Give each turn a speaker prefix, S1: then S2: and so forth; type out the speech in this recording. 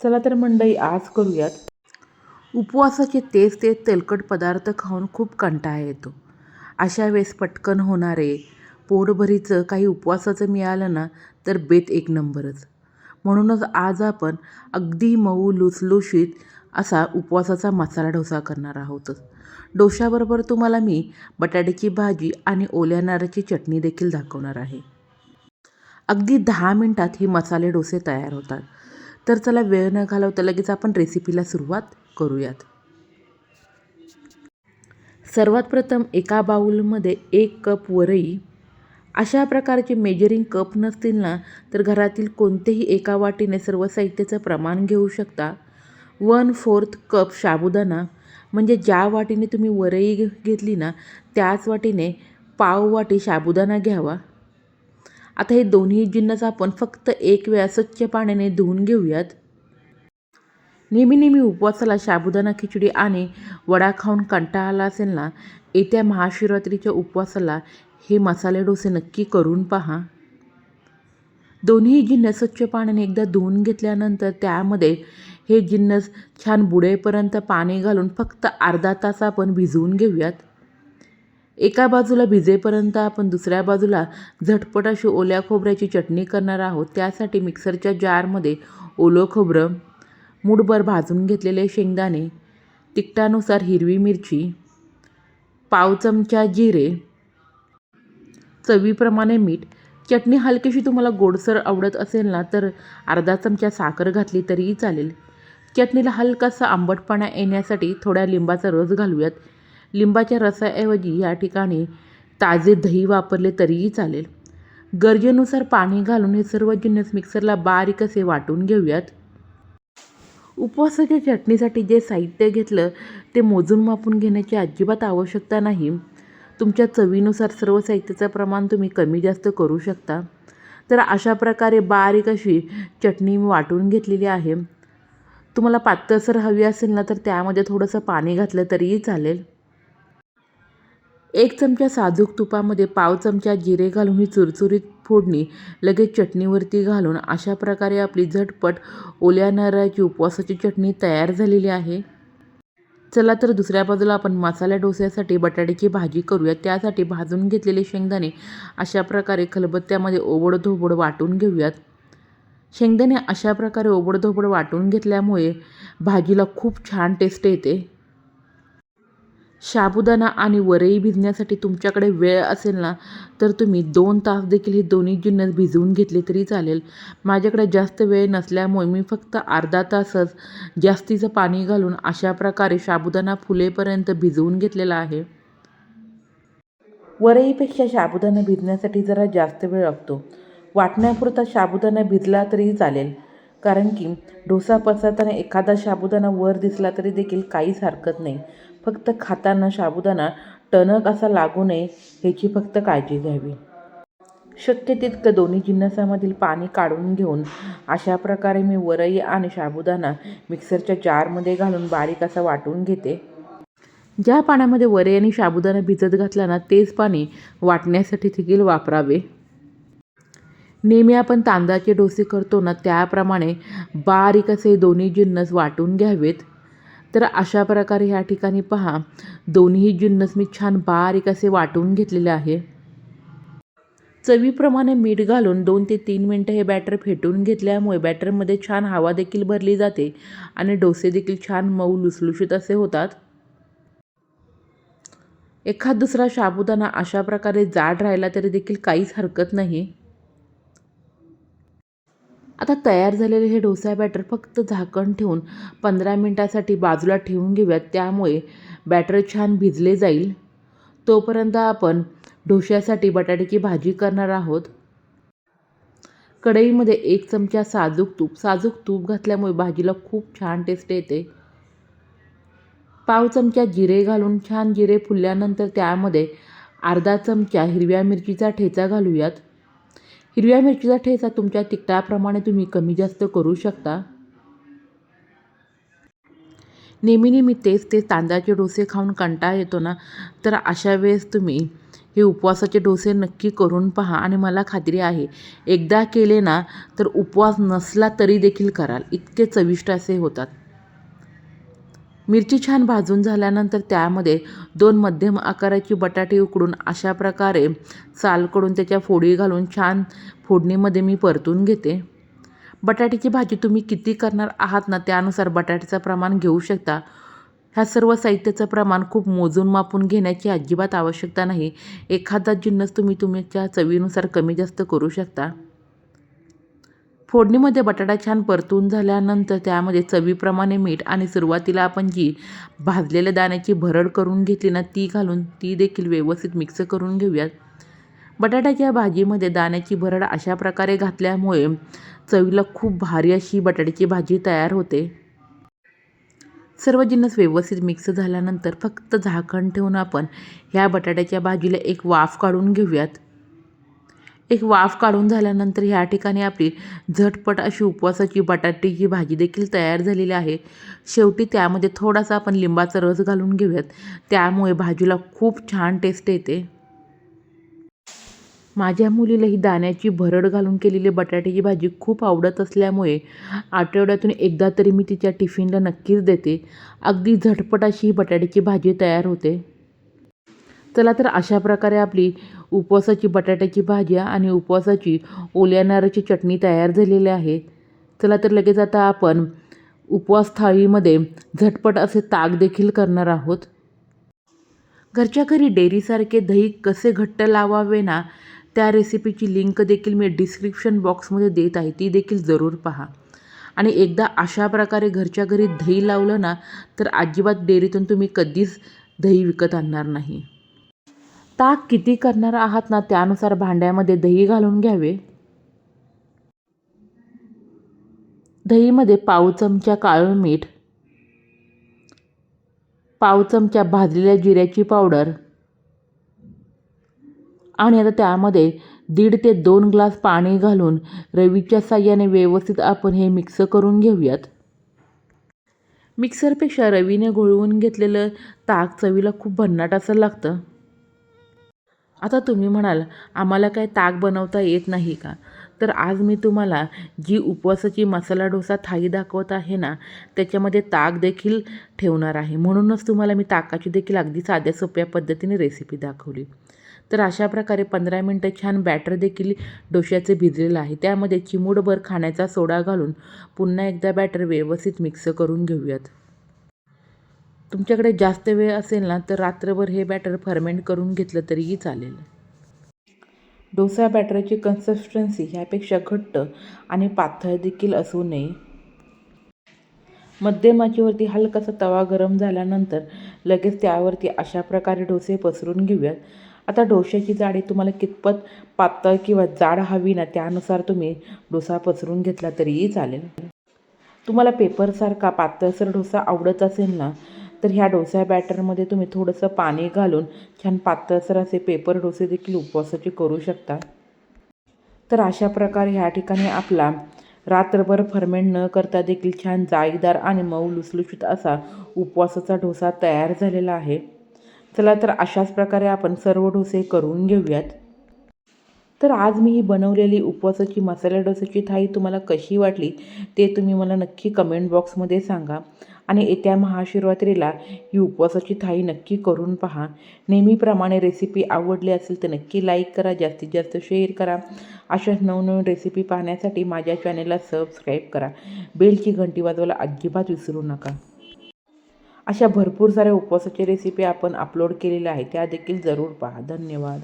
S1: चला तर मंडई आज करूयात. उपवासाचे तेच ते तेलकट पदार्थ खाऊन खूप कंटाळा येतो. अशा वेळेस पटकन होणारे पोटभरीचं काही उपवासाचं मिळालं ना तर बेत एक नंबरच. म्हणूनच आज आपण अगदी मऊ लुसलुशीत असा उपवासाचा मसाला डोसा करणार आहोत. डोशाबरोबर तुम्हाला मी बटाट्याची भाजी आणि ओल्या नारळाची चटणी देखील दाखवणार आहे. अगदी दहा मिनटात ही मसाले डोसे तयार होतात. तर चला वेळ न घालवता लगेच आपण रेसिपीला सुरुवात करूयात. सर्वात प्रथम एका बाऊलमध्ये एक कप वरई अशा प्रकारचे मेजरिंग कप नसतील ना तर घरातील कोणतेही एका वाटीने सर्व साहित्याचं प्रमाण घेऊ शकता. वन फोर्थ कप साबुदाणा म्हणजे ज्या वाटीने तुम्ही वरई घेतली ना त्याच वाटीने पाव वाटी साबुदाणा घ्यावा. आता हे दोन्ही जिन्नस आपण फक्त एक वेळा स्वच्छ पाण्याने धुवून घेऊयात. नेहमी नेहमी उपवासाला साबुदाणा खिचडी आणि वडा खाऊन कंटाळा आला असेल ना येत्या महाशिवरात्रीच्या उपवासाला हे मसाले डोसे नक्की करून पहा. दोन्ही जिन्नस स्वच्छ पाण्याने एकदा धुवून घेतल्यानंतर त्यामध्ये हे जिन्नस छान बुडेपर्यंत पाणी घालून फक्त अर्धा तास आपण भिजवून घेऊयात. एका बाजूला भिजेपर्यंत आपण दुसऱ्या बाजूला झटपट अशी ओल्या खोबऱ्याची चटणी करणार आहोत. त्यासाठी मिक्सरच्या जारमध्ये ओलं खोबरं मूठभर भाजून घेतलेले शेंगदाणे तिखटानुसार हिरवी मिरची पाव चमचा जिरे चवीप्रमाणे मीठ. चटणी हलकीशी तुम्हाला गोडसर आवडत असेल ना तर अर्धा चमचा साखर घातली तरीही चालेल. चटणीला हलकासा आंबटपणा येण्यासाठी थोड्या लिंबाचा रस घालूयात. लिंबाच्या रसाऐवजी या ठिकाणी ताजे दही वापरले तरीही चालेल. गरजेनुसार पाणी घालून हे सर्व जिन्नस मिक्सरला बारीक असे वाटून घेऊयात. उपवासाच्या चटणीसाठी जे साहित्य घेतलं ते मोजून मापून घेण्याची अजिबात आवश्यकता नाही. तुमच्या चवीनुसार सर्व साहित्याचं प्रमाण तुम्ही कमी जास्त करू शकता. तर अशा प्रकारे बारीक अशी चटणी मी वाटून घेतलेली आहे. तुम्हाला पातळसर हवी असेल ना तर त्यामध्ये थोडंसं पाणी घातलं तरीही चालेल. एक चमचा साजूक तुपामध्ये पाव चमचा जिरे घालून ही चुरचुरीत फोडणी लगेच चटणीवरती घालून अशा प्रकारे आपली झटपट ओल्या नारळाची उपवासाची चटणी तयार झालेली आहे. चला तर दुसऱ्या बाजूला आपण मसाला डोस्यासाठी बटाट्याची भाजी करूया. त्यासाठी भाजून घेतलेले शेंगदाणे अशा प्रकारे खलबत्त्यामध्ये ओबडधोबड वाटून घेऊयात. शेंगदाणे अशा प्रकारे ओबडधोबड वाटून घेतल्यामुळे भाजीला खूप छान टेस्ट येते. साबुदाणा आणि वरई भिजण्यासाठी तुमच्याकडे वेळ असेल ना तर तुम्ही दोन तास देखील हे दोन्ही जिन्नस भिजवून घेतले तरी चालेल. माझ्याकडे जास्त वेळ नसल्यामुळे मी फक्त अर्धा तासच जास्तीचं पाणी घालून अशा प्रकारे साबुदाणा फुलेपर्यंत भिजवून घेतलेला आहे. वरईपेक्षा साबुदाणा भिजण्यासाठी जरा जास्त वेळ लागतो. वाटण्यापुरता साबुदाणा भिजला तरी चालेल. कारण की डोसा पसरताना एखादा साबुदाणा वर दिसला तरी देखील काहीच हरकत नाही. फक्त खाताना साबुदाणा टणक असा लागू नये ह्याची फक्त काळजी घ्यावी. शक्य तितकं दोन्ही जिन्नसामधील पाणी काढून घेऊन अशा प्रकारे मी वरई आणि साबुदाणा मिक्सरच्या जारमध्ये घालून बारीक असा वाटून घेते. ज्या पाण्यामध्ये वरई आणि साबुदाणा भिजत घातला ना तेच पाणी वाटण्यासाठी देखील वापरावे. नेहमी आपण तांदळाचे डोसे करतो ना त्याप्रमाणे बारीक असे दोन्ही जिन्नस वाटून घ्यावेत. तर अशा प्रकारे ह्या ठिकाणी पहा दोन्ही जिन्नस मी छान बारीक असे वाटून घेतलेले आहे. चवीप्रमाणे मीठ घालून दोन ते तीन मिनटं हे बॅटर फेटून घेतल्यामुळे बॅटरमध्ये छान हवा देखील भरली जाते आणि डोसे देखील छान मऊ लुसलुशीत असे होतात. एखाद दुसरा साबुदाणा अशा प्रकारे जाड राहिला तरी देखील काहीच हरकत नाही. आता तयार झालेले हे डोसा बॅटर फक्त झाकण ठेवून पंधरा मिनटासाठी बाजूला ठेवून घेऊयात. त्यामुळे बॅटर छान भिजले जाईल. तोपर्यंत आपण डोश्यासाठी बटाट्याची भाजी करणार आहोत. कढईमध्ये एक चमचा साजूक तूप. साजूक तूप घातल्यामुळे भाजीला खूप छान टेस्ट येते. पाव चमचा जिरे घालून छान जिरे फुलल्यानंतर त्यामध्ये अर्धा चमचा हिरव्या मिरचीचा ठेचा घालूयात. हिरव्या मिरचीचा ठेचा तुमच्या तिखटाप्रमाणे तुम्ही कमी जास्त करू शकता. नेहमी नेहमी तेच ते तांदळाचे डोसे खाऊन कंटाळा येतो ना? तर अशा वेळेस तुम्ही हे उपवासाचे डोसे नक्की करून पहा आणि मला खात्री आहे एकदा केले ना तर उपवास नसला तरी देखील कराल. इतके चविष्ट असे होतात. मिरची छान भाजून झाल्यानंतर त्यामध्ये दोन मध्यम आकाराची बटाटे उकडून अशा प्रकारे सालकडून त्याच्या फोडी घालून छान फोडणीमध्ये मी परतून घेते. बटाट्याची भाजी तुम्ही किती करणार आहात ना त्यानुसार बटाट्याचं प्रमाण घेऊ शकता. ह्या सर्व साहित्याचं प्रमाण खूप मोजून मापून घेण्याची अजिबात आवश्यकता नाही. एखादा जिन्नस तुम्ही तुमच्या चवीनुसार कमी जास्त करू शकता. फोडणीमध्ये बटाटा छान परतून झाल्यानंतर त्यामध्ये चवीप्रमाणे मीठ आणि सुरुवातीला आपण जी भाजलेल्या दाण्याची भरड करून घेतली ना ती घालून ती देखील व्यवस्थित मिक्स करून घेऊयात. बटाट्याच्या भाजीमध्ये दाण्याची भरड अशा प्रकारे घातल्यामुळे चवीला खूप भारी अशी बटाट्याची भाजी तयार होते. सर्व जिन्नस व्यवस्थित मिक्स झाल्यानंतर फक्त झाकण ठेवून आपण ह्या बटाट्याच्या भाजीला एक वाफ काढून घेऊयात. एक वाफ काढून झाल्यानंतर ह्या ठिकाणी आपली झटपट अशी उपवासाची बटाट्याची भाजी देखील तयार झालेली आहे. शेवटी त्यामध्ये थोडासा आपण लिंबाचा रस घालून घेऊयात. त्यामुळे भाजीला खूप छान टेस्ट येते. माझ्या मुलीला ही दाण्याची भरड घालून केलेली बटाट्याची भाजी खूप आवडत असल्यामुळे आठवड्यातून एकदा तरी मी तिच्या टिफिनला नक्कीच देते. अगदी झटपट अशी ही बटाट्याची भाजी तयार होते. चला तर अशा प्रकारे आपली उपवासाची बटाट्याची भाजी आणि उपवासाची ओल्या नारळाची चटणी तयार झालेली आहे. चला तर लगेच आता आपण उपवास थाळीमध्ये झटपट असे ताक देखील करणार आहोत. घरच्या घरी डेअरीसारखे दही कसे घट्ट लावावे ना त्या रेसिपीची लिंक देखील मी डिस्क्रिप्शन बॉक्समध्ये देत आहे ती देखील जरूर पहा. आणि एकदा अशा प्रकारे घरच्या घरी दही लावलं ना तर अजिबात डेअरीतून तुम्ही कधीच दही विकत आणणार नाही. ताक किती करणार आहात ना त्यानुसार भांड्यामध्ये दही घालून घ्यावे. दहीमध्ये पाव चमचा काळं मीठ पाव चमचा भाजलेल्या जिऱ्याची पावडर आणि आता त्यामध्ये दीड ते दोन ग्लास पाणी घालून रवीच्या साह्याने व्यवस्थित आपण हे मिक्स करून घेऊयात. मिक्सरपेक्षा रवीने घोळवून घेतलेलं ताक चवीला खूप भन्नाट असं लागतं. आता तुम्ही म्हणाल आम्हाला काय ताक बनवता येत नाही का? तर आज मी तुम्हाला जी उपवासाची मसाला डोसा थाळी दाखवत आहे ना त्याच्यामध्ये ताक देखील ठेवणार आहे. म्हणूनच तुम्हाला मी ताकाची देखील अगदी साध्या सोप्या पद्धतीने रेसिपी दाखवली. तर अशा प्रकारे पंधरा मिनटं छान बॅटर देखील डोश्याचे भिजलेलं आहे. त्यामध्ये चिमूडभर खाण्याचा सोडा घालून पुन्हा एकदा बॅटर व्यवस्थित मिक्स करून घेऊयात. तुमच्याकडे जास्त वेळ असेल ना तर रात्रभर हे बॅटर फर्मेंट करून घेतलं तरीही चालेल. डोसा बॅटरची कन्सिस्टन्सी ह्यापेक्षा घट्ट आणि पातळ देखील असू नये. मध्यमाचीवरती हलकासा तवा गरम झाल्यानंतर लगेच त्यावरती अशा प्रकारे डोसे पसरून घेऊयात. आता डोश्याची जाडी तुम्हाला कितपत पातळ किंवा जाड हवी ना त्यानुसार तुम्ही डोसा पसरून घेतला तरीही चालेल. तुम्हाला पेपरसारखा पातळसर डोसा आवडत असेल ना तर ह्या डोसा बॅटरमध्ये तुम्ही थोडंसं पाणी घालून छान पातळसर असे पेपर डोसे देखील उपवासाचे करू शकता. तर अशा प्रकारे ह्या ठिकाणी आपला रात्रभर फर्मेंट न करता देखील छान जाळीदार आणि मऊ लुसलुशीत असा उपवासाचा डोसा तयार झालेला आहे. चला तर अशाच प्रकारे आपण सर्व डोसे करून घेऊयात. तर आज मी ही बनवलेली उपवासाची मसाला डोसाची थाळी तुम्हाला कशी वाटली ते तुम्ही मला नक्की कमेंट बॉक्समध्ये सांगा. आणि येत्या महाशिवरात्रीला ही उपवासाची थाळी नक्की करून पहा. नेहमीप्रमाणे रेसिपी आवडली असेल तर नक्की लाईक करा जास्तीत जास्त शेअर करा. अशाच नवनवीन रेसिपी पाहण्यासाठी माझ्या चॅनेलला सबस्क्राईब करा. बेलची घंटी वाजवायला अजिबात विसरू नका. अशा भरपूर साऱ्या उपवासाच्या रेसिपी आपण अपलोड केलेल्या आहेत त्या देखील जरूर पहा. धन्यवाद.